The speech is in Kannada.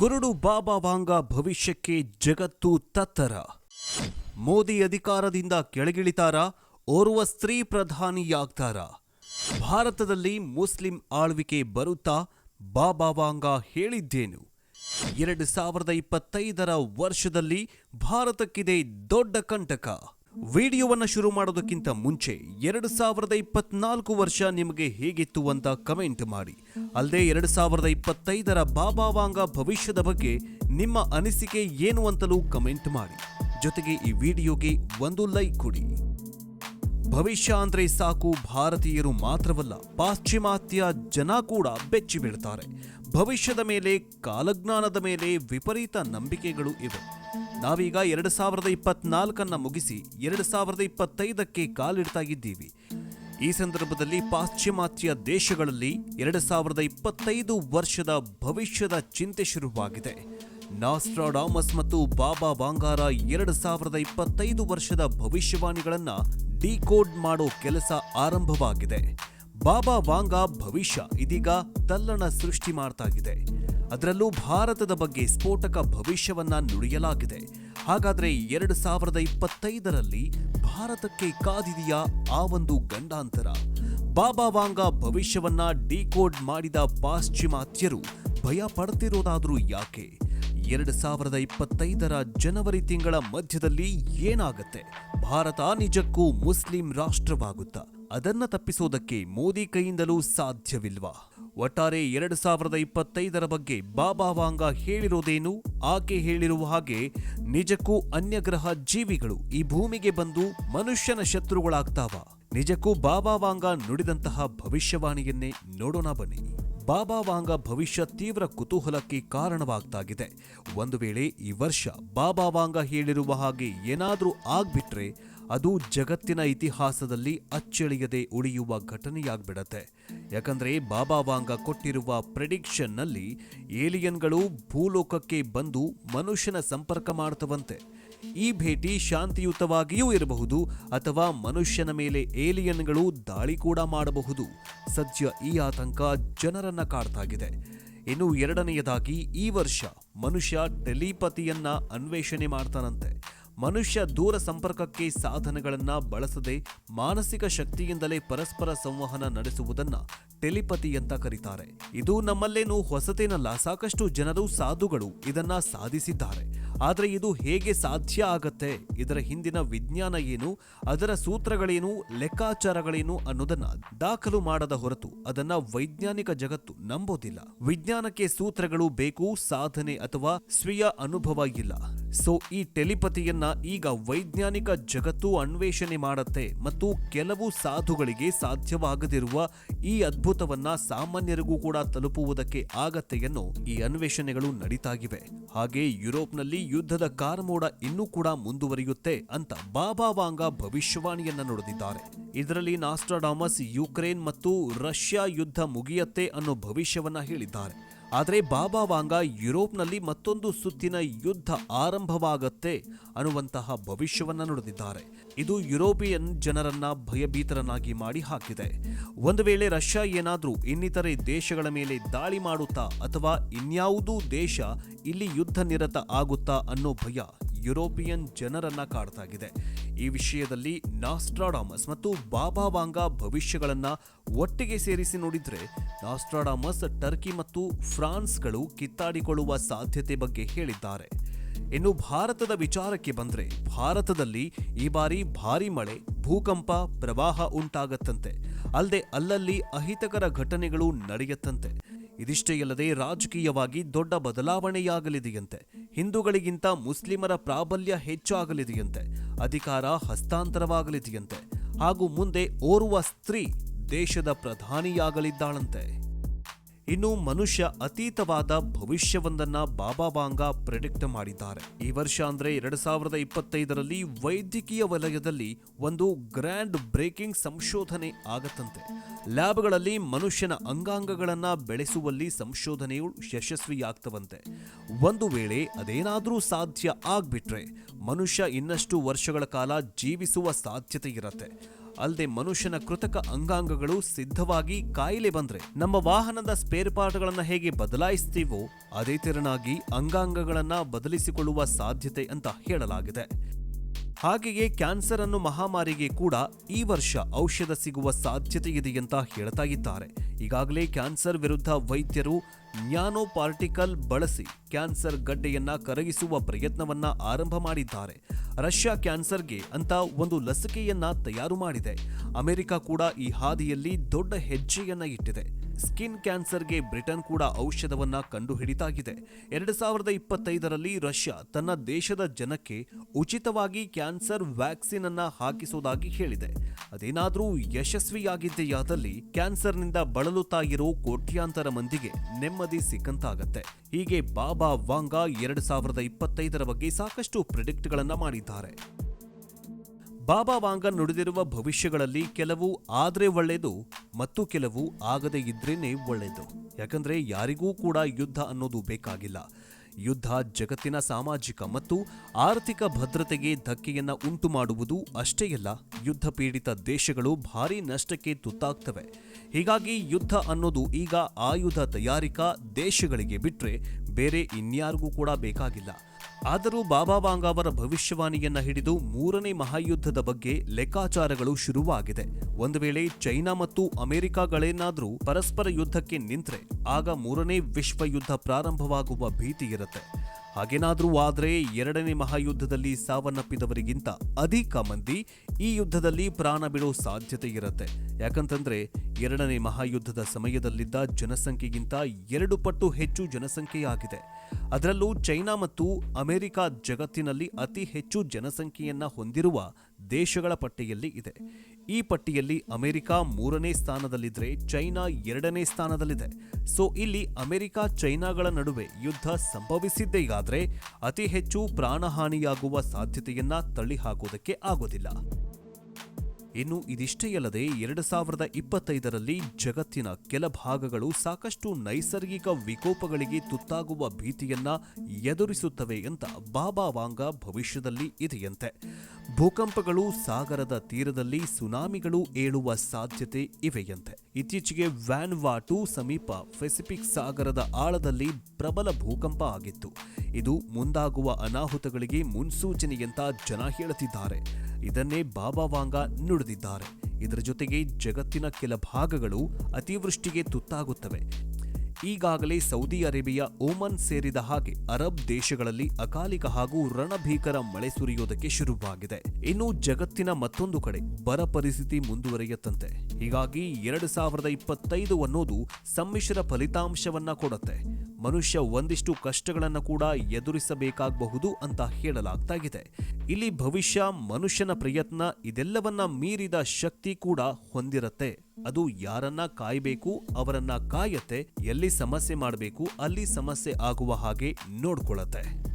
ಕುರುಡು ಬಾಬಾ ವಾಂಗ ಭವಿಷ್ಯಕ್ಕೆ ಜಗತ್ತು ತತ್ತರ. ಮೋದಿ ಅಧಿಕಾರದಿಂದ ಕೆಳಗಿಳಿತಾರ, ಓರ್ವ ಸ್ತ್ರೀ ಪ್ರಧಾನಿಯಾಗ್ತಾರ. ಭಾರತದಲ್ಲಿ ಮುಸ್ಲಿಂ ಆಳ್ವಿಕೆ ಬರುತ್ತಾ ಬಾಬಾ ವಾಂಗ ಹೇಳಿದ್ದೇನು. ಎರಡು ಸಾವಿರದ ಇಪ್ಪತ್ತೈದರ ವರ್ಷದಲ್ಲಿ ಭಾರತಕ್ಕಿದೆ ದೊಡ್ಡ ಕಂಟಕ. ವಿಡಿಯೋವನ್ನ ಶುರು ಮಾಡೋದಕ್ಕಿಂತ ಮುಂಚೆ ಎರಡು ಸಾವಿರದ ಇಪ್ಪತ್ನಾಲ್ಕು ವರ್ಷ ನಿಮಗೆ ಹೇಗಿತ್ತು ಅಂತ ಕಮೆಂಟ್ ಮಾಡಿ. ಅಲ್ಲದೆ ಎರಡು ಸಾವಿರದ ಇಪ್ಪತ್ತೈದರ ಬಾಬಾವಾಂಗ ಭವಿಷ್ಯದ ಬಗ್ಗೆ ನಿಮ್ಮ ಅನಿಸಿಕೆ ಏನು ಅಂತಲೂ ಕಮೆಂಟ್ ಮಾಡಿ. ಜೊತೆಗೆ ಈ ವಿಡಿಯೋಗೆ ಒಂದು ಲೈಕ್ ಕೊಡಿ. ಭವಿಷ್ಯ ಅಂದರೆ ಸಾಕು ಭಾರತೀಯರು ಮಾತ್ರವಲ್ಲ, ಪಾಶ್ಚಿಮಾತ್ಯ ಜನ ಕೂಡ ಬೆಚ್ಚಿ ಬೀಳ್ತಾರೆ ಭವಿಷ್ಯದ ಮೇಲೆ, ಕಾಲಜ್ಞಾನದ ಮೇಲೆ ವಿಪರೀತ ನಂಬಿಕೆಗಳು ಇವೆ. ನಾವೀಗ ಎರಡು ಸಾವಿರದ ಇಪ್ಪತ್ನಾಲ್ಕನ್ನು ಮುಗಿಸಿ ಎರಡು ಸಾವಿರದ ಇಪ್ಪತ್ತೈದಕ್ಕೆ ಕಾಲಿಡ್ತಾ ಇದ್ದೀವಿ ಈ ಸಂದರ್ಭದಲ್ಲಿ ಪಾಶ್ಚಿಮಾತ್ಯ ದೇಶಗಳಲ್ಲಿ ಎರಡು ಸಾವಿರದ ಇಪ್ಪತ್ತೈದು ವರ್ಷದ ಭವಿಷ್ಯದ ಚಿಂತೆ ಶುರುವಾಗಿದೆ. ನಾಸ್ಟ್ರಾಡಾಮಸ್ ಮತ್ತು ಬಾಬಾ ಬಾಂಗಾರ ಎರಡು ಸಾವಿರದ ಇಪ್ಪತ್ತೈದು ವರ್ಷದ ಭವಿಷ್ಯವಾಣಿಗಳನ್ನು ಡಿಕೋಡ್ ಮಾಡೋ ಕೆಲಸ ಆರಂಭವಾಗಿದೆ. ಬಾಬಾ ವಾಂಗಾ ಭವಿಷ್ಯ ಇದೀಗ ತಲ್ಲಣ ಸೃಷ್ಟಿ ಮಾಡ್ತಾಗಿದೆ. ಅದರಲ್ಲೂ ಭಾರತದ ಬಗ್ಗೆ ಸ್ಫೋಟಕ ಭವಿಷ್ಯವನ್ನ ನುಡಿಯಲಾಗಿದೆ. ಹಾಗಾದ್ರೆ ಎರಡು ಸಾವಿರದ ಇಪ್ಪತ್ತೈದರಲ್ಲಿ ಭಾರತಕ್ಕೆ ಕಾದಿದೆಯಾ ಆ ಒಂದು ಗಂಡಾಂತರ? ಬಾಬಾ ವಾಂಗ ಭವಿಷ್ಯವನ್ನ ಡಿಕೋಡ್ ಮಾಡಿದ ಪಾಶ್ಚಿಮಾತ್ಯರು ಭಯ ಪಡ್ತಿರೋದಾದ್ರೂ ಯಾಕೆ? ಎರಡು ಸಾವಿರದ ಇಪ್ಪತ್ತೈದರ ಜನವರಿ ತಿಂಗಳ ಮಧ್ಯದಲ್ಲಿ ಏನಾಗತ್ತೆ? ಭಾರತ ನಿಜಕ್ಕೂ ಮುಸ್ಲಿಂ ರಾಷ್ಟ್ರವಾಗುತ್ತಾ? ಅದನ್ನ ತಪ್ಪಿಸೋದಕ್ಕೆ ಮೋದಿ ಕೈಯಿಂದಲೂ ಸಾಧ್ಯವಿಲ್ವಾ? ಒಟ್ಟಾರೆ ಎರಡು ಸಾವಿರದ ಇಪ್ಪತ್ತೈದರ ಬಗ್ಗೆ ಬಾಬಾ ವಾಂಗ ಹೇಳಿರೋದೇನು? ಆಕೆ ಹೇಳಿರುವ ಹಾಗೆ ನಿಜಕ್ಕೂ ಅನ್ಯಗ್ರಹ ಜೀವಿಗಳು ಈ ಭೂಮಿಗೆ ಬಂದು ಮನುಷ್ಯನ ಶತ್ರುಗಳಾಗ್ತಾವ. ನಿಜಕ್ಕೂ ಬಾಬಾ ವಾಂಗ ನುಡಿದಂತಹ ಭವಿಷ್ಯವಾಣಿಯನ್ನೇ ನೋಡೋಣ ಬನ್ನಿ. ಬಾಬಾ ವಾಂಗ ಭವಿಷ್ಯ ತೀವ್ರ ಕುತೂಹಲಕ್ಕೆ ಕಾರಣವಾಗ್ತಾಗಿದೆ. ಒಂದು ವೇಳೆ ಈ ವರ್ಷ ಬಾಬಾ ವಾಂಗ ಹೇಳಿರುವ ಹಾಗೆ ಏನಾದರೂ ಆಗ್ಬಿಟ್ರೆ ಅದು ಜಗತ್ತಿನ ಇತಿಹಾಸದಲ್ಲಿ ಅಚ್ಚಳಿಯದೆ ಉಳಿಯುವ ಘಟನೆಯಾಗ್ಬಿಡತ್ತೆ. ಯಾಕಂದ್ರೆ ಬಾಬಾ ವಾಂಗ ಕೊಟ್ಟಿರುವ ಪ್ರೆಡಿಕ್ಷನ್ನಲ್ಲಿ ಏಲಿಯನ್ಗಳು ಭೂಲೋಕಕ್ಕೆ ಬಂದು ಮನುಷ್ಯನ ಸಂಪರ್ಕ ಮಾಡ್ತವಂತೆ. ಈ ಭೇಟಿ ಶಾಂತಿಯುತವಾಗಿಯೂ ಇರಬಹುದು ಅಥವಾ ಮನುಷ್ಯನ ಮೇಲೆ ಏಲಿಯನ್ಗಳು ದಾಳಿ ಕೂಡ ಮಾಡಬಹುದು. ಸದ್ಯ ಈ ಆತಂಕ ಜನರನ್ನ ಕಾಡ್ತಾಗಿದೆ. ಇನ್ನು ಎರಡನೆಯದಾಗಿ ಈ ವರ್ಷ ಮನುಷ್ಯ ಟೆಲಿಪತಿಯನ್ನ ಅನ್ವೇಷಣೆ ಮಾಡ್ತಾನಂತೆ. ಮನುಷ್ಯ ದೂರ ಸಂಪರ್ಕಕ್ಕೆ ಸಾಧನಗಳನ್ನ ಬಳಸದೆ ಮಾನಸಿಕ ಶಕ್ತಿಯಿಂದಲೇ ಪರಸ್ಪರ ಸಂವಹನ ನಡೆಸುವುದನ್ನ ಟೆಲಿಪತಿ ಅಂತ ಕರೀತಾರೆ. ಇದು ನಮ್ಮಲ್ಲೇನು ಹೊಸತೇನಲ್ಲ, ಸಾಕಷ್ಟು ಜನರು ಸಾಧುಗಳು ಇದನ್ನ ಸಾಧಿಸಿದ್ದಾರೆ. ಆದರೆ ಇದು ಹೇಗೆ ಸಾಧ್ಯ ಆಗತ್ತೆ? ಇದರ ಹಿಂದಿನ ವಿಜ್ಞಾನ ಏನು? ಅದರ ಸೂತ್ರಗಳೇನು? ಲೆಕ್ಕಾಚಾರಗಳೇನು ಅನ್ನೋದನ್ನ ದಾಖಲು ಮಾಡದ ಹೊರತು ಅದನ್ನ ವೈಜ್ಞಾನಿಕ ಜಗತ್ತು ನಂಬೋದಿಲ್ಲ. ವಿಜ್ಞಾನಕ್ಕೆ ಸೂತ್ರಗಳು ಬೇಕು, ಸಾಧನೆ ಅಥವಾ ಸ್ವೀಯ ಅನುಭವ ಇಲ್ಲ. ಸೊ, ಈ ಟೆಲಿಪತಿಯನ್ನ ಈಗ ವೈಜ್ಞಾನಿಕ ಜಗತ್ತು ಅನ್ವೇಷಣೆ ಮಾಡತ್ತೆ ಮತ್ತು ಕೆಲವು ಸಾಧುಗಳಿಗೆ ಸಾಧ್ಯವಾಗದಿರುವ ಈ ಅದ್ಭುತವನ್ನ ಸಾಮಾನ್ಯರಿಗೂ ಕೂಡ ತಲುಪುವುದಕ್ಕೆ ಆಗತ್ತೆಯನ್ನು ಈ ಅನ್ವೇಷಣೆಗಳು ನಡೀತಾಗಿವೆ. ಹಾಗೆ ಯುರೋಪ್ನಲ್ಲಿ ಯುದ್ಧದ ಕಾರ್ಮೋಡ ಇನ್ನೂ ಕೂಡ ಮುಂದುವರಿಯುತ್ತೆ ಅಂತ ಬಾಬಾ ವಾಂಗ ಭವಿಷ್ಯವಾಣಿಯನ್ನ ನುಡಿದಿದ್ದಾರೆ. ಇದರಲ್ಲಿ ನಾಸ್ಟ್ರಾಡಾಮಸ್ ಯುಕ್ರೇನ್ ಮತ್ತು ರಷ್ಯಾ ಯುದ್ಧ ಮುಗಿಯತ್ತೆ ಅನ್ನೋ ಭವಿಷ್ಯವನ್ನ ಹೇಳಿದ್ದಾರೆ. ಆದರೆ ಬಾಬಾ ವಾಂಗ ಯುರೋಪ್ನಲ್ಲಿ ಮತ್ತೊಂದು ಸುತ್ತಿನ ಯುದ್ಧ ಆರಂಭವಾಗತ್ತೆ ಅನ್ನುವಂತಹ ಭವಿಷ್ಯವನ್ನ ನುಡಿದಿದ್ದಾರೆ. ಇದು ಯುರೋಪಿಯನ್ ಜನರನ್ನ ಭಯಭೀತರನ್ನಾಗಿ ಮಾಡಿ ಹಾಕಿದೆ. ಒಂದು ವೇಳೆ ರಷ್ಯಾ ಏನಾದರೂ ಇನ್ನಿತರೆ ದೇಶಗಳ ಮೇಲೆ ದಾಳಿ ಮಾಡುತ್ತಾ ಅಥವಾ ಇನ್ಯಾವುದೂ ದೇಶ ಇಲ್ಲಿ ಯುದ್ಧ ನಿರತ ಆಗುತ್ತಾ ಅನ್ನೋ ಭಯ ಯುರೋಪಿಯನ್ ಜನರನ್ನ ಕಾಡ್ತಾಗಿದೆ. ಈ ವಿಷಯದಲ್ಲಿ ನಾಸ್ಟ್ರಾಡಾಮಸ್ ಮತ್ತು ಬಾಬಾ ವಾಂಗ ಭವಿಷ್ಯಗಳನ್ನ ಒಟ್ಟಿಗೆ ಸೇರಿಸಿ ನೋಡಿದ್ರೆ, ನಾಸ್ಟ್ರಾಡಾಮಸ್, ಟರ್ಕಿ ಮತ್ತು ಫ್ರಾನ್ಸ್ಗಳು ಕಿತ್ತಾಡಿಕೊಳ್ಳುವ ಸಾಧ್ಯತೆ ಬಗ್ಗೆ ಹೇಳಿದ್ದಾರೆ. ಇನ್ನು ಭಾರತದ ವಿಚಾರಕ್ಕೆ ಬಂದ್ರೆ, ಭಾರತದಲ್ಲಿ ಈ ಬಾರಿ ಭಾರಿ ಮಳೆ, ಭೂಕಂಪ, ಪ್ರವಾಹ ಉಂಟಾಗತ್ತಂತೆ. ಅಲ್ಲದೆ ಅಲ್ಲಲ್ಲಿ ಅಹಿತಕರ ಘಟನೆಗಳು ನಡೆಯತ್ತಂತೆ. ಇದಿಷ್ಟೇ ಅಲ್ಲದೆ ರಾಜಕೀಯವಾಗಿ ದೊಡ್ಡ ಬದಲಾವಣೆಯಾಗಲಿದೆಯಂತೆ. ಹಿಂದೂಗಳಿಗಿಂತ ಮುಸ್ಲಿಮರ ಪ್ರಾಬಲ್ಯ ಹೆಚ್ಚು ಆಗಲಿದೆಯಂತೆ, ಅಧಿಕಾರ ಹಸ್ತಾಂತರವಾಗಲಿದೆಯಂತೆ, ಹಾಗೂ ಮುಂದೆ ಓರ್ವ ಸ್ತ್ರೀ ದೇಶದ ಪ್ರಧಾನಿಯಾಗಲಿದ್ದಾಳಂತೆ. ಇನ್ನು ಮನುಷ್ಯ ಅತೀತವಾದ ಭವಿಷ್ಯವೊಂದನ್ನ ಬಾಬಾ ಬಾಂಗ ಪ್ರೆಡಿಕ್ಟ್ ಮಾಡಿದ್ದಾರೆ. ಈ ವರ್ಷ ಅಂದ್ರೆ ಎರಡ್ ಸಾವಿರದ ಇಪ್ಪತ್ತೈದರಲ್ಲಿ ವೈದ್ಯಕೀಯ ವಲಯದಲ್ಲಿ ಒಂದು ಗ್ರ್ಯಾಂಡ್ ಬ್ರೇಕಿಂಗ್ ಸಂಶೋಧನೆ ಆಗತ್ತಂತೆ. ಲ್ಯಾಬ್ಗಳಲ್ಲಿ ಮನುಷ್ಯನ ಅಂಗಾಂಗಗಳನ್ನು ಬೆಳೆಸುವಲ್ಲಿ ಸಂಶೋಧನೆಯು ಯಶಸ್ವಿಯಾಗ್ತವಂತೆ. ಒಂದು ವೇಳೆ ಅದೇನಾದರೂ ಸಾಧ್ಯ ಆಗ್ಬಿಟ್ರೆ ಮನುಷ್ಯ ಇನ್ನಷ್ಟು ವರ್ಷಗಳ ಕಾಲ ಜೀವಿಸುವ ಸಾಧ್ಯತೆ ಇರತ್ತೆ. ಅಲ್ಲದೆ ಮನುಷ್ಯನ ಕೃತಕ ಅಂಗಾಂಗಗಳು ಸಿದ್ಧವಾಗಿ ಕಾಯಿಲೆ ಬಂದ್ರೆ ನಮ್ಮ ವಾಹನದ ಸ್ಪೇರ್ ಪಾರ್ಟ್ಗಳನ್ನು ಹೇಗೆ ಬದಲಾಯಿಸ್ತೀವೋ ಅದೇ ತೆರನಾಗಿ ಅಂಗಾಂಗಗಳನ್ನು ಬದಲಿಸಿಕೊಳ್ಳುವ ಸಾಧ್ಯತೆ ಅಂತ ಹೇಳಲಾಗಿದೆ. ಹಾಗೆಯೇ ಕ್ಯಾನ್ಸರ್ ಅನ್ನು ಮಹಾಮಾರಿಗೆ ಕೂಡ ಈ ವರ್ಷ ಔಷಧ ಸಿಗುವ ಸಾಧ್ಯತೆ ಇದೆ ಅಂತ ಹೇಳ್ತಾ ಇದ್ದಾರೆ. ಈಗಾಗಲೇ ಕ್ಯಾನ್ಸರ್ ವಿರುದ್ಧ ವೈದ್ಯರು ನ್ಯಾನೋ ಪಾರ್ಟಿಕಲ್ ಬಳಸಿ ಕ್ಯಾನ್ಸರ್ ಗಡ್ಡೆಯನ್ನ ಕರಗಿಸುವ ಪ್ರಯತ್ನವನ್ನ ಆರಂಭ ಮಾಡಿದ್ದಾರೆ. ರಷ್ಯಾ ಕ್ಯಾನ್ಸರ್ಗೆ ಅಂತ ಒಂದು ಲಸಿಕೆಯನ್ನ ತಯಾರು ಮಾಡಿದೆ. ಅಮೆರಿಕ ಕೂಡ ಈ ಹಾದಿಯಲ್ಲಿ ದೊಡ್ಡ ಹೆಜ್ಜೆಯನ್ನ ಇಟ್ಟಿದೆ. ಸ್ಕಿನ್ ಕ್ಯಾನ್ಸರ್ಗೆ ಬ್ರಿಟನ್ ಕೂಡ ಔಷಧವನ್ನ ಕಂಡುಹಿಡಿತಾಗಿದೆ. ಎರಡು ಸಾವಿರದ ಇಪ್ಪತ್ತೈದರಲ್ಲಿ ರಷ್ಯಾ ತನ್ನ ದೇಶದ ಜನಕ್ಕೆ ಉಚಿತವಾಗಿ ಕ್ಯಾನ್ಸರ್ ವ್ಯಾಕ್ಸಿನ್ ಅನ್ನ ಹಾಕಿಸುವುದಾಗಿ ಹೇಳಿದೆ. ಅದೇನಾದರೂ ಯಶಸ್ವಿಯಾಗಿದ್ದೆಯಾದಲ್ಲಿ ಕ್ಯಾನ್ಸರ್ನಿಂದ ಬಳಲುತ್ತಾ ಕೋಟ್ಯಾಂತರ ಮಂದಿಗೆ ನೆಮ್ಮದಿ ಸಿಕ್ಕಂತಾಗತ್ತೆ. ಹೀಗೆ ಬಾಬಾ ವಾಂಗಾ ಎರಡು ಸಾವಿರದ ಇಪ್ಪತ್ತೈದರ ಬಗ್ಗೆ ಸಾಕಷ್ಟು ಪ್ರಿಡಿಕ್ಟ್ಗಳನ್ನ ಮಾಡಿದ್ದಾರೆ. ಬಾಬಾ ವಾಂಗ ನುಡಿದಿರುವ ಭವಿಷ್ಯಗಳಲ್ಲಿ ಕೆಲವು ಆದ್ರೆ ಒಳ್ಳೆಯದು ಮತ್ತು ಕೆಲವು ಆಗದೇ ಇದ್ರೇನೆ ಒಳ್ಳೆಯದು ಯಾಕಂದ್ರೆ ಯಾರಿಗೂ ಕೂಡ ಯುದ್ಧ ಅನ್ನೋದು ಬೇಕಾಗಿಲ್ಲ. ಯುದ್ಧ, ಜಗತ್ತಿನ ಸಾಮಾಜಿಕ ಮತ್ತು ಆರ್ಥಿಕ ಭದ್ರತೆಗೆ ಧಕ್ಕೆಯನ್ನ ಉಂಟು ಮಾಡುವುದು ಅಷ್ಟೇ ಅಲ್ಲ, ಯುದ್ಧ ಪೀಡಿತ ದೇಶಗಳು ಭಾರೀ ನಷ್ಟಕ್ಕೆ ತುತ್ತಾಗ್ತವೆ. ಹೀಗಾಗಿ ಯುದ್ಧ ಅನ್ನೋದು ಈಗ ಆಯುಧ ತಯಾರಿಕಾ ದೇಶಗಳಿಗೆ ಬಿಟ್ರೆ ಬೇರೆ ಇನ್ಯಾರಿಗೂ ಕೂಡ ಬೇಕಾಗಿಲ್ಲ. ಆದರೂ ಬಾಬಾ ವಾಂಗ್ ಅವರ ಭವಿಷ್ಯವಾಣಿಯನ್ನ ಹಿಡಿದು ಮೂರನೇ ಮಹಾಯುದ್ಧದ ಬಗ್ಗೆ ಲೆಕ್ಕಾಚಾರಗಳು ಶುರುವಾಗಿದೆ. ಒಂದು ವೇಳೆ ಚೈನಾ ಮತ್ತು ಅಮೆರಿಕಾಗಳೇನಾದರೂ ಪರಸ್ಪರ ಯುದ್ಧಕ್ಕೆ ನಿಂತ್ರೆ, ಆಗ ಮೂರನೇ ವಿಶ್ವ ಯುದ್ಧ ಪ್ರಾರಂಭವಾಗುವ ಭೀತಿ ಇರುತ್ತೆ. ಹಾಗೇನಾದ್ರೂ ಆದ್ರೆ ಎರಡನೇ ಮಹಾಯುದ್ಧದಲ್ಲಿ ಸಾವನ್ನಪ್ಪಿದವರಿಗಿಂತ ಅಧಿಕ ಮಂದಿ ಈ ಯುದ್ಧದಲ್ಲಿ ಪ್ರಾಣ ಬಿಡೋ ಸಾಧ್ಯತೆ ಇರುತ್ತೆ. ಯಾಕಂತಂದ್ರೆ ಎರಡನೇ ಮಹಾಯುದ್ಧದ ಸಮಯದಲ್ಲಿದ್ದ ಜನಸಂಖ್ಯೆಗಿಂತ ಎರಡು ಪಟ್ಟು ಹೆಚ್ಚು ಜನಸಂಖ್ಯೆಯಾಗಿದೆ ಅದರಲ್ಲೂ ಚೈನಾ ಮತ್ತು ಅಮೆರಿಕ ಜಗತ್ತಿನಲ್ಲಿ ಅತಿ ಹೆಚ್ಚು ಜನಸಂಖ್ಯೆಯನ್ನ ಹೊಂದಿರುವ ದೇಶಗಳ ಪಟ್ಟಿಯಲ್ಲಿ ಇದೆ. ಈ ಪಟ್ಟಿಯಲ್ಲಿ ಅಮೆರಿಕ ಮೂರನೇ ಸ್ಥಾನದಲ್ಲಿದ್ರೆ ಚೈನಾ ಎರಡನೇ ಸ್ಥಾನದಲ್ಲಿದೆ. ಸೊ, ಇಲ್ಲಿ ಅಮೆರಿಕ ಚೈನಾಗಳ ನಡುವೆ ಯುದ್ಧ ಸಂಭವಿಸಿದ್ದೇಗಾದರೆ ಅತಿ ಹೆಚ್ಚು ಪ್ರಾಣಹಾನಿಯಾಗುವ ಸಾಧ್ಯತೆಯನ್ನ ತಳ್ಳಿಹಾಕುವುದಕ್ಕೆ ಆಗೋದಿಲ್ಲ. ಇನ್ನು ಇದಿಷ್ಟೇ ಅಲ್ಲದೆ ಎರಡು ಸಾವಿರದ ಇಪ್ಪತ್ತೈದರಲ್ಲಿ ಜಗತ್ತಿನ ಕೆಲ ಭಾಗಗಳು ಸಾಕಷ್ಟು ನೈಸರ್ಗಿಕ ವಿಕೋಪಗಳಿಗೆ ತುತ್ತಾಗುವ ಭೀತಿಯನ್ನ ಎದುರಿಸುತ್ತವೆ ಅಂತ ಬಾಬಾ ವಾಂಗ ಭವಿಷ್ಯದಲ್ಲಿ ಇದೆಯಂತೆ. ಭೂಕಂಪಗಳು ಸಾಗರದ ತೀರದಲ್ಲಿ ಸುನಾಮಿಗಳು ಏಳುವ ಸಾಧ್ಯತೆ ಇವೆಯಂತೆ. ಇತ್ತೀಚೆಗೆ ವ್ಯಾನ್ ವಾಟು ಸಮೀಪ ಪೆಸಿಫಿಕ್ ಸಾಗರದ ಆಳದಲ್ಲಿ ಪ್ರಬಲ ಭೂಕಂಪ ಆಗಿತ್ತು. ಇದು ಮುಂದಾಗುವ ಅನಾಹುತಗಳಿಗೆ ಮುನ್ಸೂಚನೆಯಂತ ಜನ ಹೇಳುತ್ತಿದ್ದಾರೆ ಇದನ್ನೇ ಬಾಬಾ ವಾಂಗ ನುಡಿದಿದ್ದಾರೆ. ಇದರ ಜೊತೆಗೆ ಜಗತ್ತಿನ ಕೆಲ ಭಾಗಗಳು ಅತಿವೃಷ್ಟಿಗೆ ತುತ್ತಾಗುತ್ತವೆ. ಈಗಾಗಲೇ ಸೌದಿ ಅರೇಬಿಯಾ ಓಮನ್ ಸೇರಿದ ಹಾಗೆ ಅರಬ್ ದೇಶಗಳಲ್ಲಿ ಅಕಾಲಿಕ ಹಾಗೂ ರಣಭೀಕರ ಮಳೆ ಸುರಿಯೋದಕ್ಕೆ ಶುರುವಾಗಿದೆ. ಇನ್ನು ಜಗತ್ತಿನ ಮತ್ತೊಂದು ಕಡೆ ಬರ ಪರಿಸ್ಥಿತಿ ಮುಂದುವರಿಯುತ್ತಂತೆ. ಹೀಗಾಗಿ ಎರಡು ಸಾವಿರದ ಇಪ್ಪತ್ತೈದು ಅನ್ನೋದು ಸಮ್ಮಿಶ್ರ ಫಲಿತಾಂಶವನ್ನ ಕೊಡುತ್ತೆ. ಮನುಷ್ಯ ಒಂದಿಷ್ಟು ಕಷ್ಟಗಳನ್ನು ಕೂಡ ಎದುರಿಸಬೇಕಾಗಬಹುದು ಅಂತ ಹೇಳಲಾಗ್ತಾಗಿದೆ. ಇಲ್ಲಿ ಭವಿಷ್ಯ, ಮನುಷ್ಯನ ಪ್ರಯತ್ನ ಇದೆಲ್ಲವನ್ನ ಮೀರಿದ ಶಕ್ತಿ ಕೂಡ ಹೊಂದಿರತ್ತೆ. ಅದು ಯಾರನ್ನ ಕಾಯಬೇಕು, ಅವರನ್ನ ಕಾಯತ್ತೆ, ಎಲ್ಲಿ ಸಮಸ್ಯೆ ಮಾಡಬೇಕು, ಅಲ್ಲಿ ಸಮಸ್ಯೆ ಆಗುವ ಹಾಗೆ ನೋಡ್ಕೊಳ್ಳತ್ತೆ